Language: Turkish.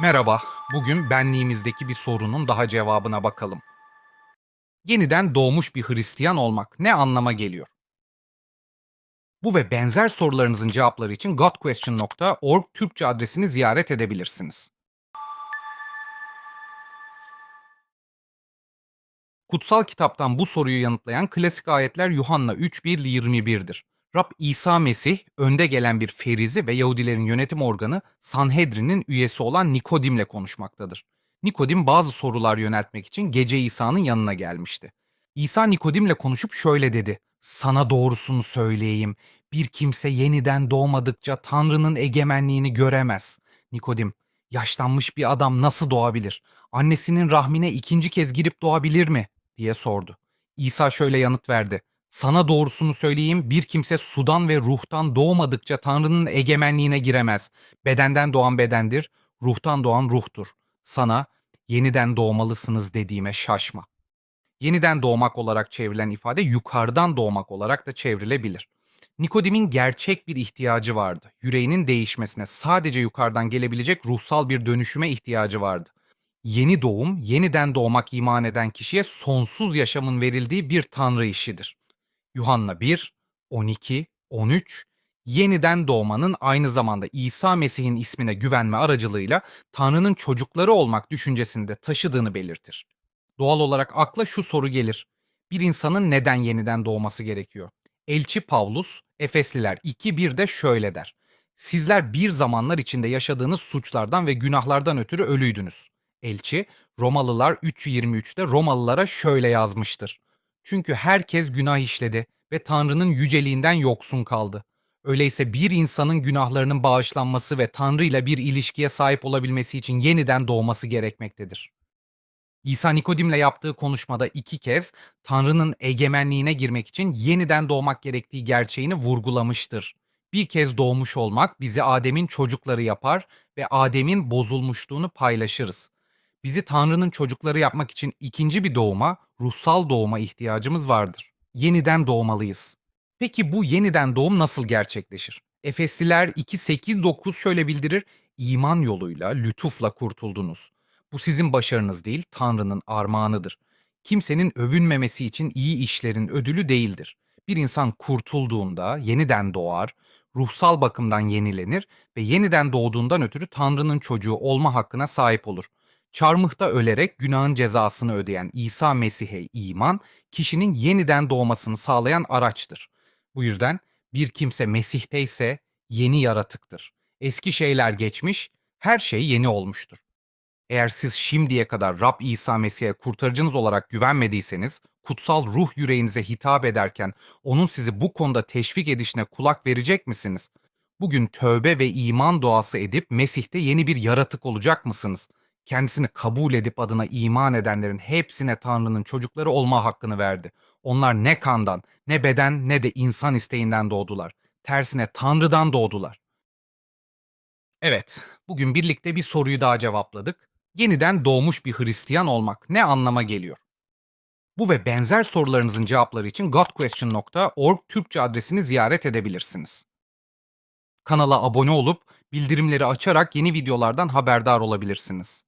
Merhaba, bugün benliğimizdeki bir sorunun daha cevabına bakalım. Yeniden doğmuş bir Hristiyan olmak ne anlama geliyor? Bu ve benzer sorularınızın cevapları için godquestion.org Türkçe adresini ziyaret edebilirsiniz. Kutsal kitaptan bu soruyu yanıtlayan klasik ayetler Yuhanna 3.1-21'dir. Rab İsa Mesih, önde gelen bir ferizi ve Yahudilerin yönetim organı Sanhedrin'in üyesi olan Nikodim'le konuşmaktadır. Nikodim bazı sorular yöneltmek için gece İsa'nın yanına gelmişti. İsa Nikodim'le konuşup şöyle dedi. Sana doğrusunu söyleyeyim. Bir kimse yeniden doğmadıkça Tanrı'nın egemenliğini göremez. Nikodim, yaşlanmış bir adam nasıl doğabilir? Annesinin rahmine ikinci kez girip doğabilir mi? diye sordu. İsa şöyle yanıt verdi. Sana doğrusunu söyleyeyim bir kimse sudan ve ruhtan doğmadıkça Tanrı'nın egemenliğine giremez. Bedenden doğan bedendir, ruhtan doğan ruhtur. Sana yeniden doğmalısınız dediğime şaşma. Yeniden doğmak olarak çevrilen ifade yukarıdan doğmak olarak da çevrilebilir. Nikodim'in gerçek bir ihtiyacı vardı. Yüreğinin değişmesine, sadece yukarıdan gelebilecek ruhsal bir dönüşüme ihtiyacı vardı. Yeni doğum, yeniden doğmak iman eden kişiye sonsuz yaşamın verildiği bir tanrı işidir. Yuhanna 1, 12, 13 yeniden doğmanın aynı zamanda İsa Mesih'in ismine güvenme aracılığıyla Tanrı'nın çocukları olmak düşüncesini de taşıdığını belirtir. Doğal olarak akla şu soru gelir. Bir insanın neden yeniden doğması gerekiyor? Elçi Pavlus, Efesliler 2.1'de şöyle der. Sizler bir zamanlar içinde yaşadığınız suçlardan ve günahlardan ötürü ölüydünüz. Elçi, Romalılar 3.23'te Romalılara şöyle yazmıştır. Çünkü herkes günah işledi ve Tanrı'nın yüceliğinden yoksun kaldı. Öyleyse bir insanın günahlarının bağışlanması ve Tanrı ile bir ilişkiye sahip olabilmesi için yeniden doğması gerekmektedir. İsa Nikodim'le yaptığı konuşmada iki kez Tanrı'nın egemenliğine girmek için yeniden doğmak gerektiği gerçeğini vurgulamıştır. Bir kez doğmuş olmak bizi Adem'in çocukları yapar ve Adem'in bozulmuşluğunu paylaşırız. Bizi Tanrı'nın çocukları yapmak için ikinci bir doğuma, ruhsal doğuma ihtiyacımız vardır. Yeniden doğmalıyız. Peki bu yeniden doğum nasıl gerçekleşir? Efesliler 2.8-9 şöyle bildirir. İman yoluyla, lütufla kurtuldunuz. Bu sizin başarınız değil, Tanrı'nın armağanıdır. Kimsenin övünmemesi için iyi işlerin ödülü değildir. Bir insan kurtulduğunda yeniden doğar, ruhsal bakımdan yenilenir ve yeniden doğduğundan ötürü Tanrı'nın çocuğu olma hakkına sahip olur. Çarmıhta ölerek günahın cezasını ödeyen İsa Mesih'e iman, kişinin yeniden doğmasını sağlayan araçtır. Bu yüzden bir kimse Mesih'te ise yeni yaratıktır. Eski şeyler geçmiş, her şey yeni olmuştur. Eğer siz şimdiye kadar Rab İsa Mesih'e kurtarıcınız olarak güvenmediyseniz, kutsal ruh yüreğinize hitap ederken onun sizi bu konuda teşvik edişine kulak verecek misiniz? Bugün tövbe ve iman duası edip Mesih'te yeni bir yaratık olacak mısınız? Kendisini kabul edip adına iman edenlerin hepsine Tanrı'nın çocukları olma hakkını verdi. Onlar ne kandan, ne beden, ne de insan isteğinden doğdular. Tersine Tanrı'dan doğdular. Evet, bugün birlikte bir soruyu daha cevapladık. Yeniden doğmuş bir Hristiyan olmak ne anlama geliyor? Bu ve benzer sorularınızın cevapları için godquestion.org Türkçe adresini ziyaret edebilirsiniz. Kanala abone olup bildirimleri açarak yeni videolardan haberdar olabilirsiniz.